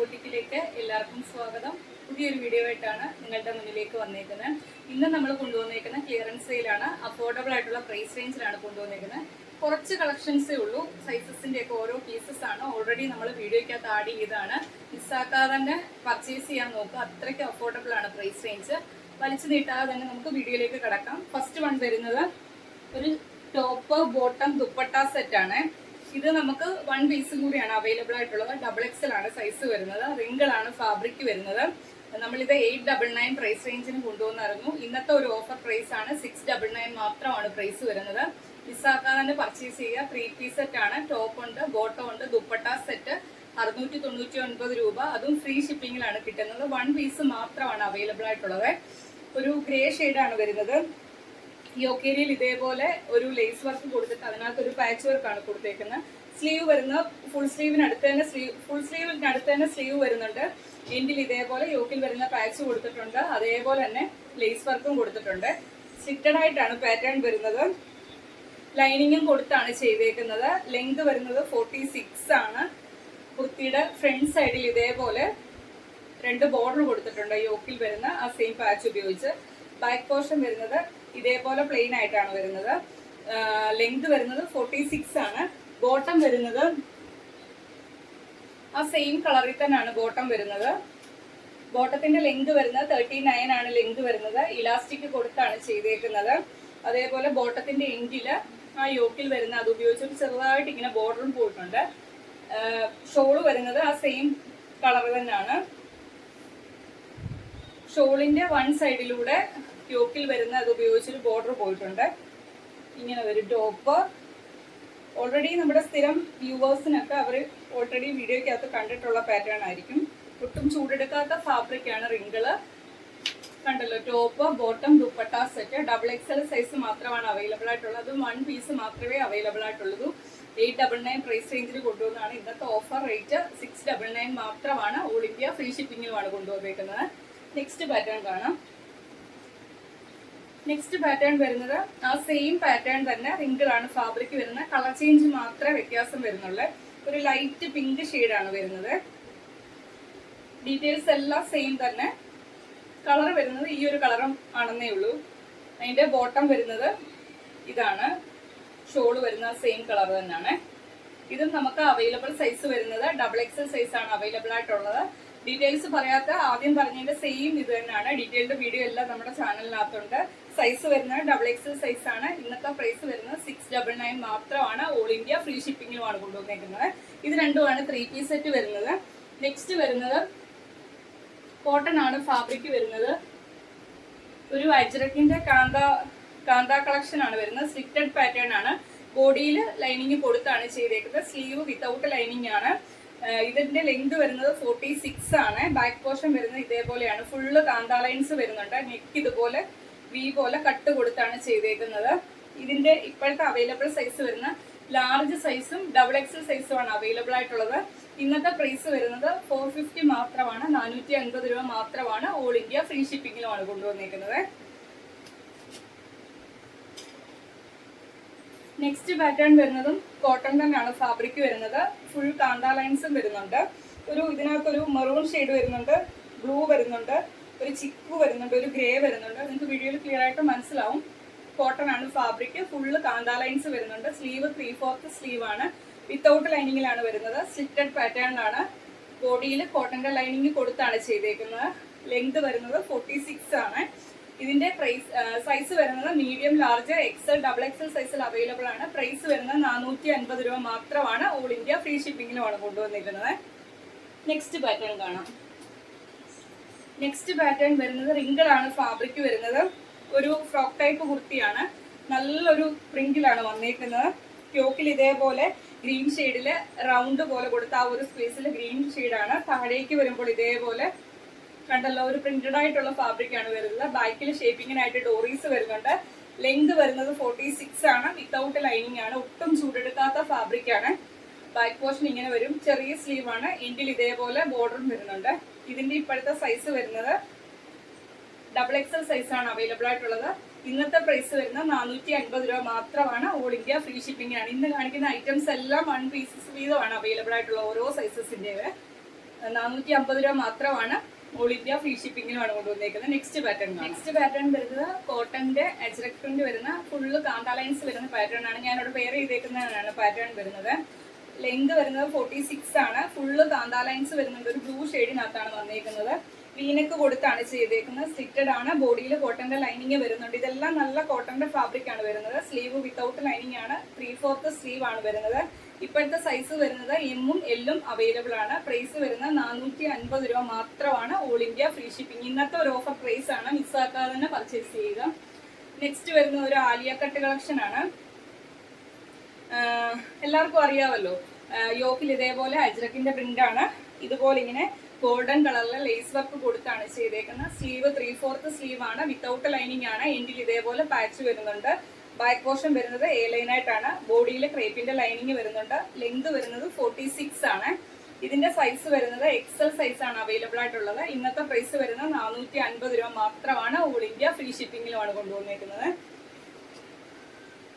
ബൊട്ടിക്കിലേക്ക് എല്ലാവർക്കും സ്വാഗതം. പുതിയൊരു വീഡിയോ ആയിട്ടാണ് നിങ്ങളുടെ മുന്നിലേക്ക് വന്നേക്കുന്നത്. ഇന്ന് നമ്മൾ കൊണ്ടുവന്നേക്കുന്ന ക്ലിയറൻസ് സെയിലാണ് അഫോർഡബിൾ ആയിട്ടുള്ള പ്രൈസ് റേഞ്ചിലാണ് കൊണ്ടുവന്നേക്കുന്നത്. കുറച്ച് കളക്ഷൻസേ ഉള്ളൂ. സൈസസിന്റെ ഒക്കെ ഓരോ പീസസ് ആണ്. ഓൾറെഡി നമ്മൾ വീഡിയോയ്ക്കകത്ത് ആഡ് ചെയ്താണ് മിസ്സാക്കാതെ തന്നെ പർച്ചേസ് ചെയ്യാൻ നോക്കുക അത്രയ്ക്ക് അഫോർഡബിൾ ആണ് പ്രൈസ് റേഞ്ച് വലിച്ചു നീട്ടാതെ തന്നെ നമുക്ക് വീഡിയോയിലേക്ക് കിടക്കാം. ഫസ്റ്റ് വൺ വരുന്നത് ഒരു ടോപ്പ് ബോട്ടം ദുപ്പട്ട സെറ്റ് ആണ്. ഇത് നമുക്ക് വൺ പീസ് കൂടിയാണ് അവൈലബിൾ ആയിട്ടുള്ളത്. ഡബിൾ എക്സൽ ആണ് സൈസ് വരുന്നത്. റിങ്കിളാണ് ഫാബ്രിക് വരുന്നത്. നമ്മളിത് എയ്റ്റ് ഡബിൾ നയൻ പ്രൈസ് റേഞ്ചിന് കൊണ്ടുവന്നിറങ്ങും. ഇന്നത്തെ ഒരു ഓഫർ പ്രൈസ് ആണ് സിക്സ് ഡബിൾ നയൻ മാത്രമാണ് പ്രൈസ് വരുന്നത്. മിസ്സാക്കാതെ പർച്ചേസ് ചെയ്യുക. ത്രീ പീസ് സെറ്റ് ആണ്. ടോപ്പ് ഉണ്ട് ബോട്ടം ഉണ്ട് ദുപ്പട്ട സെറ്റ് അറുന്നൂറ്റി തൊണ്ണൂറ്റി ഒൻപത് രൂപ. അതും ഫ്രീ ഷിപ്പിംഗിലാണ് കിട്ടുന്നത്. വൺ പീസ് മാത്രമാണ് അവൈലബിൾ ആയിട്ടുള്ളത്. ഒരു ഗ്രേ ഷെയ്ഡാണ് വരുന്നത്. യോക്കേരിയിൽ ഇതേപോലെ ഒരു ലേസ് വർക്ക് കൊടുത്തിട്ട് അതിനകത്ത് ഒരു പാച്ച് വർക്ക് ആണ് കൊടുത്തേക്കുന്നത്. സ്ലീവ് വരുന്ന ഫുൾ സ്ലീവിനടുത്ത് തന്നെ സ്ലീവ് ഫുൾ സ്ലീവിനടുത്ത് തന്നെ സ്ലീവ് വരുന്നുണ്ട്. എൻഡിൽ ഇതേപോലെ യോക്കിൽ വരുന്ന പാച്ച് കൊടുത്തിട്ടുണ്ട്. അതേപോലെ തന്നെ ലേസ് വർക്കും കൊടുത്തിട്ടുണ്ട്. സിറ്റഡ് ആയിട്ടാണ് പാറ്റേൺ വരുന്നത്. ലൈനിങ്ങും കൊടുത്താണ് ചെയ്തേക്കുന്നത്. ലെങ്ത് വരുന്നത് ഫോർട്ടി സിക്സ് ആണ്. കുർത്തിയുടെ ഫ്രണ്ട് സൈഡിൽ ഇതേപോലെ രണ്ട് ബോർഡർ കൊടുത്തിട്ടുണ്ട്. യോക്കിൽ വരുന്ന ആ സെയിം പാച്ച് ഉപയോഗിച്ച്. ബാക്ക് പോർഷൻ വരുന്നത് ഇതേപോലെ പ്ലെയിൻ ആയിട്ടാണ് വരുന്നത്. ലെങ്ത് വരുന്നത് ഫോർട്ടി സിക്സ് ആണ്. ബോട്ടം വരുന്നത് ആ സെയിം കളറിൽ തന്നെയാണ് ബോട്ടം വരുന്നത്. ബോട്ടത്തിന്റെ ലെങ്ത് വരുന്നത് തേർട്ടി നയൻ ആണ് ലെങ്ത് വരുന്നത്. ഇലാസ്റ്റിക് കൊടുത്താണ് ചെയ്തേക്കുന്നത്. അതേപോലെ ബോട്ടത്തിന്റെ എൻഡിൽ ആ യോക്കിൽ വരുന്ന അത് ഉപയോഗിച്ചിട്ട് ചെറുതായിട്ട് ഇങ്ങനെ ബോർഡറും പോയിട്ടുണ്ട്. ഷോൾ വരുന്നത് ആ സെയിം കളർ തന്നെയാണ്. ഷോളിന്റെ വൺ സൈഡിലൂടെ യോക്കിൽ വരുന്ന അത് ഉപയോഗിച്ചൊരു ബോർഡർ പോയിട്ടുണ്ട്. ഇങ്ങനെ ഒരു ടോപ്പ് ഓൾറെഡി നമ്മുടെ സ്ഥിരം വ്യൂവേഴ്സിനൊക്കെ അവർ ഓൾറെഡി വീഡിയോയ്ക്കകത്ത് കണ്ടിട്ടുള്ള പാറ്റേൺ ആയിരിക്കും. ഒട്ടും ചൂടെടുക്കാത്ത ഫാബ്രിക് ആണ് റിങ്കിൾ കണ്ടല്ലോ top bottom dupatta set double XL size മാത്രമാണ് അവൈലബിൾ ആയിട്ടുള്ളത്. വൺ പീസ് മാത്രമേ അവൈലബിൾ ആയിട്ടുള്ളൂ. എയ്റ്റ് ഡബിൾ നയൻ പ്രൈസ് റേഞ്ചിൽ കൊണ്ടുവന്നതാണ്. ഇന്നത്തെ offer rate six double nine മാത്രമാണ്. ഓൾ ഇന്ത്യ ഫ്രീ ഷിപ്പിംഗിലുമാണ് കൊണ്ടുവന്നേക്കുന്നത്. നെക്സ്റ്റ് പാറ്റേൺ കാണാം. നെക്സ്റ്റ് പാറ്റേൺ വരുന്നത് ആ സെയിം പാറ്റേൺ തന്നെ റിങ്കിളാണ് ഫാബ്രിക് വരുന്നത്. കളർ ചേഞ്ച് മാത്രമേ വ്യത്യാസം വരുന്നുള്ളൂ. ഒരു ലൈറ്റ് പിങ്ക് ആണ് വരുന്നത്. ഡീറ്റെയിൽസ് എല്ലാം സെയിം തന്നെ. കളർ വരുന്നത് ഈ ഒരു കളറും ആണെന്നേ ഉള്ളൂ. അതിന്റെ ബോട്ടം വരുന്നത് ഇതാണ്. ഷോൾ വരുന്ന സെയിം കളർ തന്നെയാണ്. ഇതും നമുക്ക് അവൈലബിൾ സൈസ് വരുന്നത്. ഡബിൾ എക്സൽ സൈസ് ആണ് അവൈലബിൾ ആയിട്ടുള്ളത്. ഡീറ്റെയിൽസ് പറയാത്ത ആദ്യം പറഞ്ഞതിന്റെ സെയിം ഇത് തന്നെയാണ്. ഡീറ്റെയിൽഡ് വീഡിയോ എല്ലാം നമ്മുടെ ചാനലിനകത്തുണ്ട് സൈസ് വരുന്നത് ഡബിൾ എക്സൽ സൈസ് ആണ്. ഇന്നത്തെ പ്രൈസ് വരുന്നത് സിക്സ് ഡബിൾ നയൻ മാത്രമാണ്. ഓൾ ഇന്ത്യ ഫ്രീ ഷിപ്പിങ്ങിലുമാണ് കൊണ്ടുവന്നേക്കുന്നത്. ഇത് രണ്ടുമാണ് ത്രീ പീസ് സെറ്റ് വരുന്നത്. നെക്സ്റ്റ് വരുന്നത് കോട്ടൺ ആണ് ഫാബ്രിക് വരുന്നത്. ഒരു അജ്രക്കിന്റെ കാന്ത കാന്ത കളക്ഷൻ ആണ് വരുന്നത്. സ്ലിറ്റഡ് പാറ്റേൺ ആണ്. ബോഡിയിൽ ലൈനിങ് കൊടുത്താണ് ചെയ്തേക്കുന്നത്. സ്ലീവ് വിത്തൗട്ട് ലൈനിങ് ആണ്. ഇതിന്റെ ലെങ്ത് വരുന്നത് ഫോർട്ടി സിക്സ് ആണ്. ബാക്ക് പോർഷൻ വരുന്നത് ഇതേപോലെയാണ്. ഫുള്ള് കാന്താലൈൻസ് വരുന്നുണ്ട്. നെക്ക് ഇതുപോലെ വി പോലെ കട്ട് കൊടുത്താണ് ചെയ്തേക്കുന്നത്. ഇതിന്റെ ഇപ്പോഴത്തെ അവൈലബിൾ സൈസ് വരുന്ന ലാർജ് സൈസും ഡബിൾ എക്സൽ സൈസും ആണ് അവൈലബിൾ ആയിട്ടുള്ളത്. ഇന്നത്തെ പ്രൈസ് വരുന്നത് ഫോർ ഫിഫ്റ്റി മാത്രമാണ്. നാനൂറ്റി അൻപത് രൂപ മാത്രമാണ് ഓൾ ഇന്ത്യ ഫ്രീ ഷിപ്പിങ്ങിലുമാണ് കൊണ്ടുവന്നേക്കുന്നത്. നെക്സ്റ്റ് പാറ്റേൺ വരുന്നതും കോട്ടൺ തന്നെയാണ് ഫാബ്രിക് വരുന്നത്. ഫുൾ കാന്ത ലൈൻസും വരുന്നുണ്ട്. ഒരു ഇതിനകത്തൊരു മെറൂൺ ഷെയ്ഡ് വരുന്നുണ്ട് ബ്ലൂ വരുന്നുണ്ട് ഒരു ചിക്കു വരുന്നുണ്ട് ഒരു ഗ്രേ വരുന്നുണ്ട്. നിങ്ങൾക്ക് വീഡിയോയിൽ ക്ലിയർ ആയിട്ട് മനസ്സിലാവും. കോട്ടൺ ആണ് ഫാബ്രിക് ഫുള്ള് കാന്ത ലൈൻസ് വരുന്നുണ്ട്. സ്ലീവ് ത്രീ ഫോർത്ത് സ്ലീവ് ആണ് വിത്തൗട്ട് ലൈനിങ്ങിലാണ് വരുന്നത്. സ്ലിറ്റഡ് പാറ്റേണിലാണ് ബോഡിയിൽ കോട്ടന്റെ ലൈനിങ് കൊടുത്താണ് ചെയ്തേക്കുന്നത്. ലെങ്ത് വരുന്നത് ഫോർട്ടി സിക്സ് ആണ്. ഇതിന്റെ പ്രൈസ് സൈസ് വരുന്നത് medium large XL double XL സൈസിൽ അവൈലബിൾ ആണ്. പ്രൈസ് വരുന്നത് നാനൂറ്റി അൻപത് രൂപ മാത്രമാണ് ഓൾ ഇന്ത്യ ഫ്രീ ഷിപ്പിങ്ങിലുമാണ് കൊണ്ടുവന്നിരിക്കുന്നത്. നെക്സ്റ്റ് പാറ്റേൺ കാണാം. നെക്സ്റ്റ് പാറ്റേൺ വരുന്നത് റിങ്കിളാണ് ഫാബ്രിക് വരുന്നത്. ഒരു ഫ്രോക്ക് ടൈപ്പ് കുർത്തിയാണ്. നല്ലൊരു പ്രിന്റിലാണ് വന്നിരിക്കുന്നത് ക്യോക്കിൽ ഇതേപോലെ ഗ്രീൻ ഷെയ്ഡിൽ റൗണ്ട് പോലെ കൊടുത്ത ആ ഒരു സ്പേസിൽ ഗ്രീൻ ഷെയ്ഡാണ് താഴേക്ക് വരുമ്പോൾ ഇതേപോലെ കണ്ടല്ലോ ഒരു പ്രിന്റഡ് ആയിട്ടുള്ള ഫാബ്രിക് ആണ് വരുന്നത്. ബാക്കിൽ ഷേപ്പിങ്ങിനായിട്ട് ഡോറീസ് വരുന്നുണ്ട്. ലെങ്ത് വരുന്നത് ഫോർട്ടി സിക്സ് ആണ്. വിത്തൗട്ട് ലൈനിങ് ആണ്. ഒട്ടും ചൂടെടുക്കാത്ത ഫാബ്രിക് ആണ്. ബാക്ക് പോർഷൻ ഇങ്ങനെ വരും. ചെറിയ സ്ലീവ് ആണ്. എൻഡിൽ ഇതേപോലെ ബോർഡറും വരുന്നുണ്ട്. ഇതിന്റെ ഇപ്പോഴത്തെ സൈസ് വരുന്നത് ഡബിൾ എക്സൽ സൈസ് ആണ് അവൈലബിൾ ആയിട്ടുള്ളത്. ഇന്നത്തെ പ്രൈസ് വരുന്നത് നാനൂറ്റി അൻപത് രൂപ മാത്രമാണ്. ഓൾ ഇന്ത്യ ഫ്രീ ഷിപ്പിംഗ് ആണ്. ഇന്ന് കാണിക്കുന്ന ഐറ്റംസ് എല്ലാം വൺ പീസസ് വീതമാണ് അവൈലബിൾ ആയിട്ടുള്ള ഓരോ സൈസസിന്റെ നാനൂറ്റി അമ്പത് രൂപ മാത്രമാണ്. ഓൾ ഇന്ത്യ ഫ്രീ ഷിപ്പിംഗിലാണ് കൊണ്ടുവന്നേക്കുന്നത് നെക്സ്റ്റ് പാറ്റേൺ നെക്സ്റ്റ് പാറ്റേൺ വരുന്നത് കോട്ടന്റെ അജ്രക് വരുന്ന ഫുള്ള് കാന്ത ലൈൻസ് വരുന്ന പാറ്റേൺ ആണ്. ഞാനിവിടെ പെയർ ചെയ്തേക്കുന്നതാണ് പാറ്റേൺ വരുന്നത്. ലെങ്ത് വരുന്നത് ഫോർട്ടി സിക്സ് ആണ് ഫുള്ള് കാന്ത ലൈൻസ് ഒരു ബ്ലൂ ഷെയ്ഡിനകത്താണ് വന്നേക്കുന്നത്. വീനക്ക് കൊടുത്താണ് ചെയ്തേക്കുന്നത്. സ്റ്റിറ്റഡ് ആണ്. ബോഡിയിൽ കോട്ടന്റെ ലൈനിങ് വരുന്നുണ്ട്. ഇതെല്ലാം നല്ല കോട്ടന്റെ ഫാബ്രിക് ആണ് വരുന്നത്. സ്ലീവ് വിത്തൗട്ട് ലൈനിങ് ആണ്. ത്രീ ഫോർത്ത് സ്ലീവ് ആണ് വരുന്നത്. ഇപ്പോഴത്തെ സൈസ് വരുന്നത് എമ്മും എല്ലും അവൈലബിൾ ആണ്. പ്രൈസ് വരുന്നത് നാനൂറ്റി അൻപത് രൂപ മാത്രമാണ് ഓൾ ഇന്ത്യ ഫ്രീ ഷിപ്പിംഗ് ഇന്നത്തെ ഒരു ഓഫർ പ്രൈസ് ആണ്. മിസ്സാക്കാതെ തന്നെ പർച്ചേസ് ചെയ്യുക. നെക്സ്റ്റ് വരുന്ന ഒരു ആലിയ കട്ട് കളക്ഷൻ ആണ്. എല്ലാവർക്കും അറിയാമല്ലോ യോക്കിൽ ഇതേപോലെ അജ്രക്കിന്റെ പ്രിന്റ് ആണ്. ഇതുപോലെ ഇങ്ങനെ ഗോൾഡൻ കളറിൽ ലേസ് വർക്ക് കൊടുത്താണ് ചെയ്തേക്കുന്നത്. സ്ലീവ് ത്രീ ഫോർത്ത് സ്ലീവ് ആണ്. വിത്തൗട്ട് ലൈനിങ് ആണ്. എൻഡിൽ ഇതേപോലെ പാച്ച് വരുന്നുണ്ട്. ബാക്ക് പോർഷൻ വരുന്നത് എ ലൈൻ ആയിട്ടാണ്. ബോഡിയിൽ ക്രേപ്പിന്റെ ലൈനിങ് വരുന്നുണ്ട്. ലെങ്ത് വരുന്നത് ഫോർട്ടി സിക്സ് ആണ്. ഇതിന്റെ സൈസ് വരുന്നത് എക്സൽ സൈസ് ആണ് അവൈലബിൾ ആയിട്ടുള്ളത്. ഇന്നത്തെ പ്രൈസ് വരുന്നത് നാനൂറ്റി അൻപത് രൂപ മാത്രമാണ് ഓൾ ഇന്ത്യ ഫ്രീ ഷിപ്പിംഗിലുമാണ് കൊണ്ടുവന്നിരിക്കുന്നത്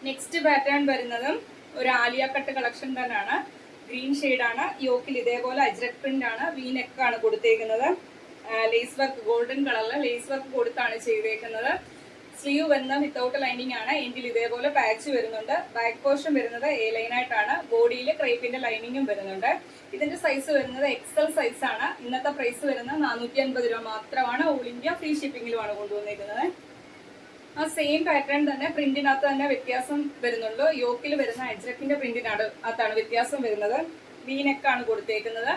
നെക്സ്റ്റ് പാറ്റേൺ വരുന്നതും ഒരു ആലിയ കട്ട് കളക്ഷൻ തന്നെയാണ്. ഗ്രീൻ ആണ്. യോക്കിൽ ഇതേപോലെ അജ്രക് പ്രിന്റ് ആണ്. വി നെക്കാണ് കൊടുത്തേക്കുന്നത്. ലേസ് വർക്ക് ഗോൾഡൻ കളറിൽ ലേസ് വർക്ക് കൊടുത്താണ് ചെയ്തേക്കുന്നത്. സ്ലീവ് വരുന്ന വിത്തൗട്ട് ലൈനിങ് ആണ്. എങ്കിൽ ഇതേപോലെ പാച്ച് വരുന്നുണ്ട്. ബാക്ക് പോർഷൻ വരുന്നത് എ ലൈൻ ആയിട്ടാണ്. ബോഡിയിൽ ക്രൈപ്പിന്റെ ലൈനിങ്ങും വരുന്നുണ്ട്. ഇതിന്റെ സൈസ് വരുന്നത് എക്സൽ സൈസ് ആണ്. ഇന്നത്തെ പ്രൈസ് വരുന്നത് നാനൂറ്റി അൻപത് രൂപ മാത്രമാണ്. ഓൾ ഇന്ത്യ ഫ്രീ ഷിപ്പിംഗിലുമാണ് കൊണ്ടുവന്നിരിക്കുന്നത് ആ സെയിം പാറ്റേൺ തന്നെ പ്രിന്റിനകത്ത് തന്നെ വ്യത്യാസം വരുന്നുള്ളൂ. യോക്കിൽ വരുന്ന അജ്രക്കിന്റെ പ്രിന്റിനാണ് അകത്താണ് വ്യത്യാസം വരുന്നത്. വീനെക്കാണ് കൊടുത്തേക്കുന്നത്.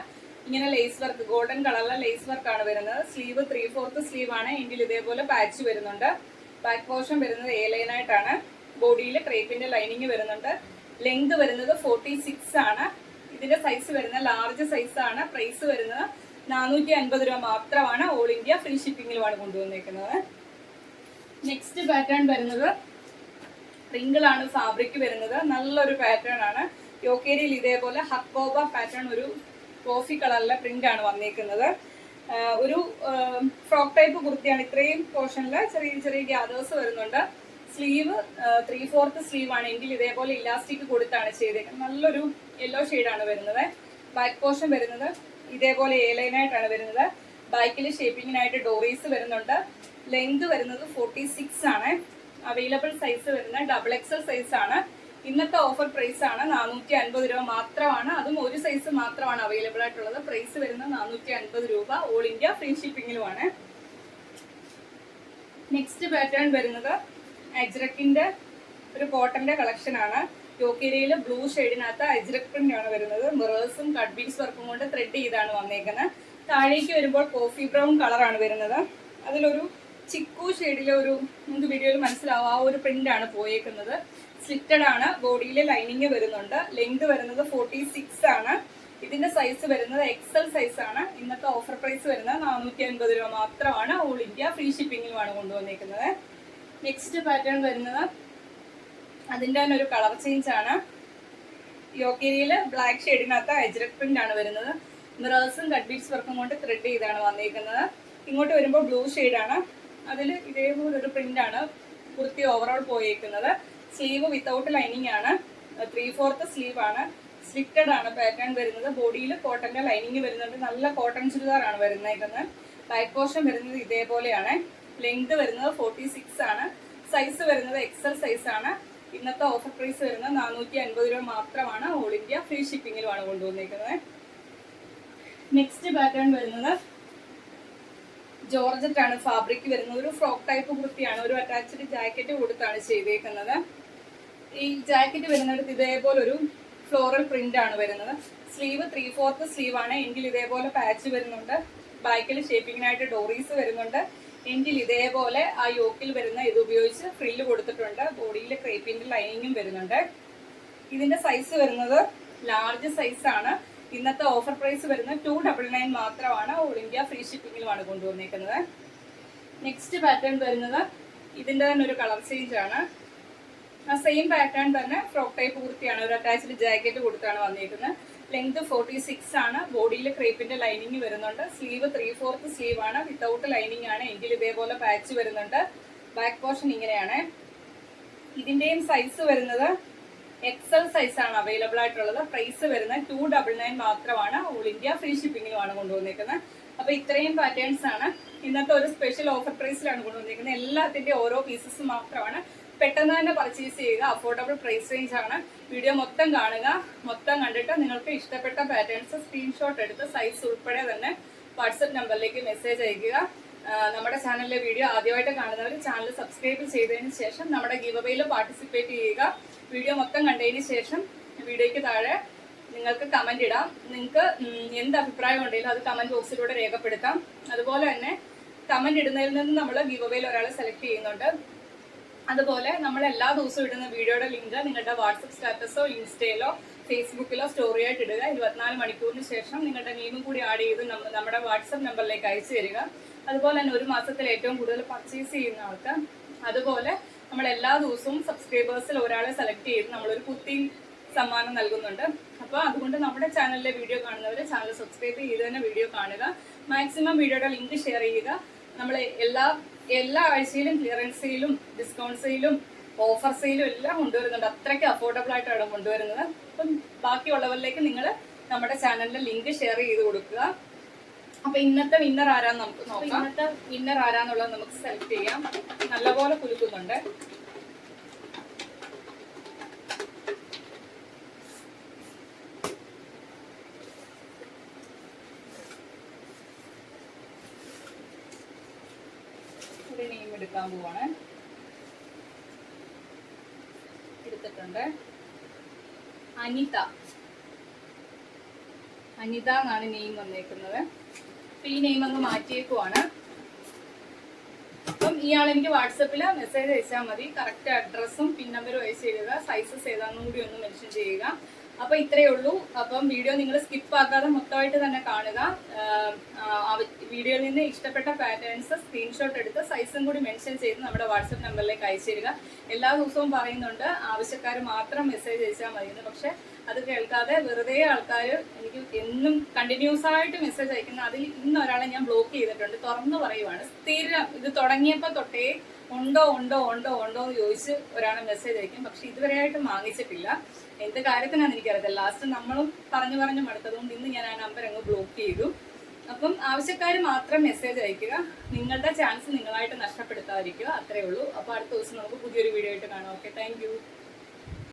ഇങ്ങനെ ലേസ് വർക്ക് ഗോൾഡൻ കളറിലെ ലേസ് വർക്ക് ആണ് വരുന്നത്. സ്ലീവ് ത്രീ ഫോർത്ത് സ്ലീവ് ആണ്. എങ്കിൽ ഇതേപോലെ പാച്ച് വരുന്നുണ്ട്. ബാക്ക് പോർഷൻ വരുന്നത് എ ലൈൻ ആയിട്ടാണ്. ബോഡിയിൽ ക്രേപ്പിന്റെ ലൈനിങ് വരുന്നുണ്ട്. ലെങ്ത് വരുന്നത് ഫോർട്ടി സിക്സ് ആണ്. ഇതിന്റെ സൈസ് വരുന്നത് ലാർജ് സൈസ് ആണ്. പ്രൈസ് വരുന്നത് നാനൂറ്റി അൻപത് രൂപ മാത്രമാണ്. ഓൾ ഇന്ത്യ ഫ്രീ ഷിപ്പിംഗിലുമാണ് കൊണ്ടുവന്നേക്കുന്നത്. നെക്സ്റ്റ് പാറ്റേൺ വരുന്നത് റിങ്കിളാണ് ഫാബ്രിക് വരുന്നത്. നല്ലൊരു പാറ്റേൺ ആണ്. യോക്കേരിയിൽ ഇതേപോലെ ഹക്കോബ പാറ്റേൺ ഒരു കോഫി കളറിലെ പ്രിന്റ് ആണ് വന്നേക്കുന്നത്. ഒരു ഫ്രോക്ക് ടൈപ്പ് കുർത്തിയാണ്. ഇത്രയും പോർഷനിൽ ചെറിയ ചെറിയ ഗ്യാദേഴ്സ് വരുന്നുണ്ട്. സ്ലീവ് ത്രീ ഫോർത്ത് സ്ലീവ് ആണ് എങ്കിൽ ഇതേപോലെ ഇലാസ്റ്റിക് കൊടുത്താണ് ചെയ്തേക്കുന്നത്. നല്ലൊരു യെല്ലോ ആണ് വരുന്നത്. ബാക്ക് പോർഷൻ വരുന്നത്. ഇതേപോലെ എ ലൈനായിട്ടാണ് വരുന്നത്. ബാക്കിൽ ഷേപ്പിങ്ങിനായിട്ട് ഡോറീസ് വരുന്നുണ്ട്. ലെങ്ത് വരുന്നത് ഫോർട്ടി സിക്സ് ആണ്. അവൈലബിൾ സൈസ് വരുന്നത് ഡബിൾ എക്സൽ സൈസ് ആണ്. ഇന്നത്തെ ഓഫർ പ്രൈസ് ആണ് നാനൂറ്റി അൻപത് രൂപ മാത്രമാണ്. അതും ഒരു സൈസ് മാത്രമാണ് അവൈലബിൾ ആയിട്ടുള്ളത്. പ്രൈസ് വരുന്നത് നാനൂറ്റി അൻപത് രൂപ ഓൾ ഇന്ത്യ ഫ്രീ ഷിപ്പിങ്ങിലുമാണ് നെക്സ്റ്റ് പാറ്റേൺ വരുന്നത് അജ്രക്കിന്റെ ഒരു കോട്ടന്റെ കളക്ഷൻ ആണ്. യോക്കിരയിൽ ബ്ലൂ ഷെയ്ഡിനകത്ത് അജ്രക് പ്രിന്റ് ആണ് വരുന്നത്. മിറേഴ്സും കട്ട് ബീഡ്സ് വർക്കും കൊണ്ട് ത്രെഡ് ചെയ്താണ് വന്നേക്കുന്നത് താഴേക്ക് വരുമ്പോൾ കോഫി ബ്രൗൺ കളറാണ് വരുന്നത്. അതിലൊരു ചിക്കു ഷെയ്ഡിലെ ഒരു നിങ്ങൾക്ക് വീഡിയോയിൽ മനസ്സിലാവും. ആ ഒരു പ്രിന്റ് ആണ് പോയേക്കുന്നത്. സ്ലിറ്റഡ് ആണ്. ബോഡിയിലെ ലൈനിങ് വരുന്നുണ്ട്. ലെങ്ത് വരുന്നത് ഫോർട്ടി സിക്സ് ആണ്. ഇതിന്റെ സൈസ് വരുന്നത് എക്സൽ സൈസ് ആണ്. ഇന്നത്തെ ഓഫർ പ്രൈസ് വരുന്നത് നാനൂറ്റി അൻപത് രൂപ മാത്രമാണ്. ഓൾ ഇന്ത്യ ഫ്രീ ഷിപ്പിങ്ങിലുമാണ് കൊണ്ടുവന്നിരിക്കുന്നത് നെക്സ്റ്റ് പാറ്റേൺ വരുന്നത് അതിന്റെ തന്നെ ഒരു കളർ ചേഞ്ച് ആണ്. യോക്കേരിയിൽ ബ്ലാക്ക് ഷെയ്ഡിനകത്ത് അജ്രക് പ്രിന്റ് ആണ് വരുന്നത്. മിറേഴ്സും കട്ട് വർക്കും കൊണ്ട് ത്രെഡ് ചെയ്താണ് വന്നിരിക്കുന്നത് ഇങ്ങോട്ട് വരുമ്പോൾ ബ്ലൂ ഷെയ്ഡാണ് അതിൽ ഇതേപോലെ ഒരു പ്രിന്റ് ആണ് കുർത്തി ഓവറോൾ പോയേക്കുന്നത്. സ്ലീവ് വിത്തൗട്ട് ലൈനിങ് ആണ്. ത്രീ ഫോർത്ത് സ്ലീവ് ആണ്. സ്ലിറ്റഡ് ആണ് പാറ്റേൺ വരുന്നത്. ബോഡിയിൽ കോട്ടന്റെ ലൈനിങ് വരുന്നുണ്ട്. നല്ല കോട്ടൺ ചുരിദാറാണ് വരുന്നേക്കുന്നത്. ബാക്ക് പോർഷൻ വരുന്നത് ഇതേപോലെയാണ്. ലെങ്ത് വരുന്നത് ഫോർട്ടി സിക്സ് ആണ്. സൈസ് വരുന്നത് എക്സൽ സൈസ് ആണ്. ഇന്നത്തെ ഓഫർ പ്രൈസ് വരുന്നത് നാനൂറ്റി അൻപത് രൂപ മാത്രമാണ്. ഓൾ ഇന്ത്യ ഫ്രീ ഷിപ്പിങ്ങിലുമാണ് കൊണ്ടുവന്നിരിക്കുന്നത് നെക്സ്റ്റ് പാറ്റേൺ വരുന്നത് ജോർജറ്റ് ആണ് ഫാബ്രിക് വരുന്നത്. ഒരു ഫ്രോക്ക് ടൈപ്പ് കുർത്തിയാണ്. ഒരു അറ്റാച്ച്ഡ് ജാക്കറ്റ് കൊടുത്താണ് ചെയ്തേക്കുന്നത്. ഈ ജാക്കറ്റ് വരുന്നിടത്ത് ഇതേപോലെ ഒരു ഫ്ലോറൽ പ്രിന്റ് ആണ് വരുന്നത്. സ്ലീവ് ത്രീ ഫോർത്ത് സ്ലീവ് ആണ് എങ്കിൽ ഇതേപോലെ പാച്ച് വരുന്നുണ്ട്. ബാക്കിൽ ഷേപ്പിങ്ങിനായിട്ട് ഡോറീസ് വരുന്നുണ്ട്. എങ്കിൽ ഇതേപോലെ ആ യോക്കിൽ വരുന്ന ഇത് ഉപയോഗിച്ച് ഫ്രില്ല് കൊടുത്തിട്ടുണ്ട്. ബോഡിയിൽ ക്രേപ്പിന്റെ ലൈനിങ്ങും വരുന്നുണ്ട്. ഇതിന്റെ സൈസ് വരുന്നത് ലാർജ് സൈസ് ആണ്. ഇന്നത്തെ ഓഫർ പ്രൈസ് വരുന്നത് ടു ഡബിൾ നയൻ മാത്രമാണ്. ഓൾ ഇന്ത്യ ഫ്രീ ഷിപ്പിങ്ങിലുമാണ് കൊണ്ടുവന്നേക്കുന്നത്. നെക്സ്റ്റ് പാറ്റേൺ വരുന്നത് ഇതിന്റെ തന്നെ ഒരു കളർ ചേഞ്ച് ആണ്. സെയിം പാറ്റേൺ തന്നെ ഫ്രോക്ക് ടൈപ്പ് കുർത്തിയാണ് ഒരു അറ്റാച്ച്ഡ് ജാക്കറ്റ് കൊടുത്താണ് വന്നിരിക്കുന്നത്. ലെങ്ത് ഫോർട്ടി സിക്സ് ആണ് ബോഡിയിൽ ക്രീപ്പിന്റെ ലൈനിങ് വരുന്നുണ്ട്. സ്ലീവ് ത്രീ ഫോർത്ത് സ്ലീവ് ആണ്. വിത്തൗട്ട് ലൈനിങ് ആണ്. എങ്കിൽ ഇതേപോലെ പാച്ച് വരുന്നുണ്ട്. ബാക്ക് പോർഷൻ ഇങ്ങനെയാണ്. ഇതിന്റെയും സൈസ് വരുന്നത് എക്സൽ സൈസ് ആണ് അവൈലബിൾ ആയിട്ടുള്ളത്. പ്രൈസ് വരുന്നത് ടു ഡബിൾ നയൻ മാത്രമാണ്. ഓൾ ഇന്ത്യ ഫ്രീ ഷിപ്പിങ്ങിലുമാണ് കൊണ്ടുവന്നിരിക്കുന്നത്. അപ്പൊ ഇത്രയും പാറ്റേൺസ് ആണ്. ഇന്നത്തെ ഒരു സ്പെഷ്യൽ ഓഫർ പ്രൈസിലാണ് കൊണ്ടുവന്നിരിക്കുന്നത്. എല്ലാത്തിന്റെ ഓരോ പീസസ് മാത്രമാണ്. പെട്ടെന്ന് തന്നെ പർച്ചേസ് ചെയ്യുക. അഫോർഡബിൾ പ്രൈസ് റേഞ്ച് ആണ്. വീഡിയോ മൊത്തം കാണുക. മൊത്തം കണ്ടിട്ട് നിങ്ങൾക്ക് ഇഷ്ടപ്പെട്ട പാറ്റേൺസ് സ്ക്രീൻഷോട്ട് എടുത്ത് സൈസ് ഉൾപ്പെടെ തന്നെ വാട്സപ്പ് നമ്പറിലേക്ക് മെസ്സേജ് അയക്കുക നമ്മുടെ ചാനലിലെ വീഡിയോ ആദ്യമായിട്ട് കാണുന്നവർ ചാനൽ സബ്സ്ക്രൈബ് ചെയ്തതിന് ശേഷം നമ്മുടെ ഗിവബയിൽ പാർട്ടിസിപ്പേറ്റ് ചെയ്യുക. വീഡിയോ മൊത്തം കണ്ടതിന് ശേഷം വീഡിയോയ്ക്ക് താഴെ നിങ്ങൾക്ക് കമന്റ് ഇടാം. നിങ്ങൾക്ക് എന്ത് അഭിപ്രായം ഉണ്ടെങ്കിലും അത് കമന്റ് ബോക്സിലൂടെ രേഖപ്പെടുത്താം. അതുപോലെ തന്നെ കമന്റ് ഇടുന്നതിൽ നിന്ന് നമ്മൾ ഗിവബയിൽ ഒരാളെ സെലക്ട് ചെയ്യുന്നുണ്ട്. അതുപോലെ നമ്മൾ എല്ലാ ദിവസവും ഇടുന്ന വീഡിയോയുടെ ലിങ്ക് നിങ്ങളുടെ വാട്സപ്പ് സ്റ്റാറ്റസോ ഇൻസ്റ്റയിലോ ഫേസ്ബുക്കിലോ സ്റ്റോറി ആയിട്ട് ഇടുക. ഇരുപത്തിനാല് മണിക്കൂറിന് ശേഷം നിങ്ങളുടെ നെയിമും കൂടി ആഡ് ചെയ്ത് നമ്മുടെ വാട്സപ്പ് നമ്പറിലേക്ക് അയച്ചു തരിക. അതുപോലെ തന്നെ ഒരു മാസത്തിൽ ഏറ്റവും കൂടുതൽ പർച്ചേസ് ചെയ്യുന്ന ആൾക്ക് അതുപോലെ നമ്മൾ എല്ലാ ദിവസവും സബ്സ്ക്രൈബേഴ്സിൽ ഒരാളെ സെലക്ട് ചെയ്ത് നമ്മളൊരു കുത്തി സമ്മാനം നൽകുന്നുണ്ട്. അപ്പോൾ അതുകൊണ്ട് നമ്മുടെ ചാനലിലെ വീഡിയോ കാണുന്നവർ ചാനൽ സബ്സ്ക്രൈബ് ചെയ്ത് തന്നെ വീഡിയോ കാണുക. മാക്സിമം വീഡിയോയുടെ ലിങ്ക് ഷെയർ ചെയ്യുക. നമ്മൾ എല്ലാ എല്ലാ ആഴ്ചയിലും ക്ലിയറൻസ് സെയിലും ഡിസ്കൗണ്ട് സെയിലും ഓഫർ സെയിലും എല്ലാം കൊണ്ടുവരുന്നുണ്ട്. അത്രയ്ക്ക് അഫോർഡബിൾ ആയിട്ടാണ് കൊണ്ടുവരുന്നത്. അപ്പം ബാക്കിയുള്ളവരിലേക്ക് നിങ്ങൾ നമ്മുടെ ചാനലിന്റെ ലിങ്ക് ഷെയർ ചെയ്ത് കൊടുക്കുക. അപ്പൊ ഇന്നത്തെ വിന്നർ ആരാന്ന് നമുക്ക് നോക്കാം. ഇന്നത്തെ വിന്നർ ആരാന്നുള്ളത് നമുക്ക് സെലക്ട് ചെയ്യാം. നല്ലപോലെ കുലുക്കുന്നുണ്ട്. ഒരു നെയിം എടുക്കാൻ പോവാണ്. എടുത്തിട്ടുണ്ട്. അനിത. അനിത എന്നാണ് നെയിം വന്നേക്കുന്നത് അപ്പൊ ഈ നെയിം അങ്ങ് മാറ്റിയേക്കുവാണ്. അപ്പം ഇയാൾ എനിക്ക് വാട്സപ്പിൽ മെസ്സേജ് അയച്ചാൽ മതി. കറക്റ്റ് അഡ്രസ്സും പിൻ നമ്പറും അയച്ചു തരിക. സൈസസ് ഏതാണെന്നും കൂടി ഒന്ന് മെൻഷൻ ചെയ്യുക. അപ്പൊ ഇത്രയേ ഉള്ളൂ. അപ്പം വീഡിയോ നിങ്ങൾ സ്കിപ്പ് ആക്കാതെ മൊത്തമായിട്ട് തന്നെ കാണുക. വീഡിയോയിൽ നിന്ന് ഇഷ്ടപ്പെട്ട പാറ്റേൺസ് സ്ക്രീൻഷോട്ട് എടുത്ത് സൈസും കൂടി മെൻഷൻ ചെയ്ത് നമ്മുടെ വാട്സപ്പ് നമ്പറിലേക്ക് അയച്ചു തരിക എല്ലാ ദിവസവും പറയുന്നുണ്ട്. ആവശ്യക്കാർ മാത്രം മെസ്സേജ് അയച്ചാൽ മതി എന്ന് പക്ഷെ അത് കേൾക്കാതെ വെറുതെ ആൾക്കാർ എനിക്ക് എന്നും കണ്ടിന്യൂസ് ആയിട്ട് മെസ്സേജ് അയക്കുന്ന അതിൽ ഇന്ന് ഒരാളെ ഞാൻ ബ്ലോക്ക് ചെയ്തിട്ടുണ്ട്. തുറന്നു പറയുവാണ്. സ്ഥിരം ഇത് തുടങ്ങിയപ്പോൾ തൊട്ടേ ഉണ്ടോ ഉണ്ടോ ഉണ്ടോ ഉണ്ടോ എന്ന് ചോദിച്ച് ഒരാളെ മെസ്സേജ് അയക്കും. പക്ഷെ ഇതുവരെയായിട്ടും വാങ്ങിച്ചിട്ടില്ല. എന്ത് കാര്യത്തിനാണെന്ന് എനിക്കറിയത്തില്ല. ലാസ്റ്റ് നമ്മളും പറഞ്ഞു പറഞ്ഞു മടുത്തതുകൊണ്ട് ഇന്ന് ഞാൻ ആ നമ്പർ അങ്ങ് ബ്ലോക്ക് ചെയ്തു. അപ്പം ആവശ്യക്കാർ മാത്രം മെസ്സേജ് അയക്കുക. നിങ്ങളുടെ ചാൻസ് നിങ്ങളായിട്ട് നഷ്ടപ്പെടുത്താതിരിക്കുക. അത്രേ ഉള്ളൂ. അപ്പോൾ അടുത്ത ദിവസം നമുക്ക് പുതിയൊരു വീഡിയോ ആയിട്ട് കാണാം. Okay thank